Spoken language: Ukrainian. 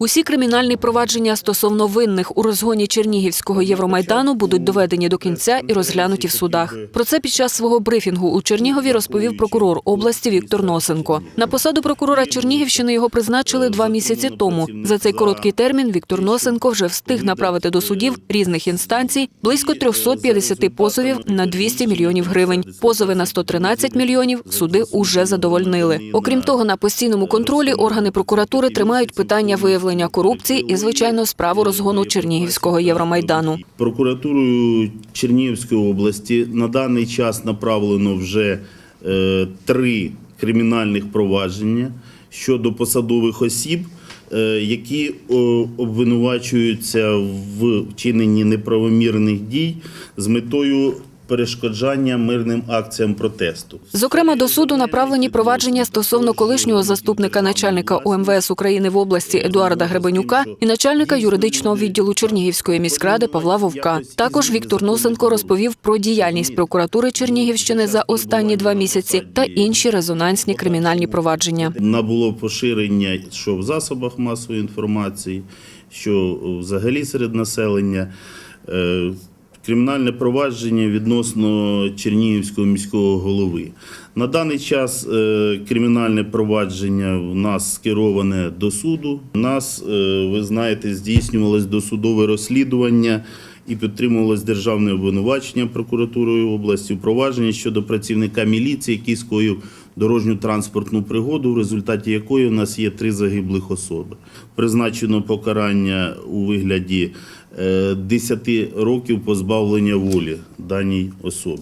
Усі кримінальні провадження стосовно винних у розгоні Чернігівського Євромайдану будуть доведені до кінця і розглянуті в судах. Про це під час свого брифінгу у Чернігові розповів прокурор області Віктор Носенко. На посаду прокурора Чернігівщини його призначили два місяці тому. За цей короткий термін Віктор Носенко вже встиг направити до судів різних інстанцій близько 350 позовів на 200 мільйонів гривень. Позови на 113 мільйонів суди уже задовольнили. Окрім того, на постійному контролі органи прокуратури тримають питання виявлення корупції і, звичайно, справу розгону Чернігівського Євромайдану. Прокуратурою Чернігівської області на даний час направлено вже е, три кримінальних провадження щодо посадових осіб, е, які обвинувачуються в вчиненні неправомірних дій з метою перешкоджання мирним акціям протесту. Зокрема, до суду направлені провадження стосовно колишнього заступника начальника УМВС України в області Едуарда Гребенюка і начальника юридичного відділу Чернігівської міськради Павла Вовка. Також Віктор Носенко розповів про діяльність прокуратури Чернігівщини за останні два місяці та інші резонансні кримінальні провадження. Набуло поширення, що в засобах масової інформації, що взагалі серед населення. Кримінальне провадження відносно Чернігівського міського голови. На даний час е, кримінальне провадження в нас скероване до суду. У нас, е, ви знаєте, здійснювалось досудове розслідування і підтримувалось державне обвинувачення прокуратурою області впровадження щодо працівника міліції, який скоїв дорожню транспортну пригоду, в результаті якої у нас є три загиблих особи. Призначено покарання у вигляді е, 10 років позбавлення волі даній особі.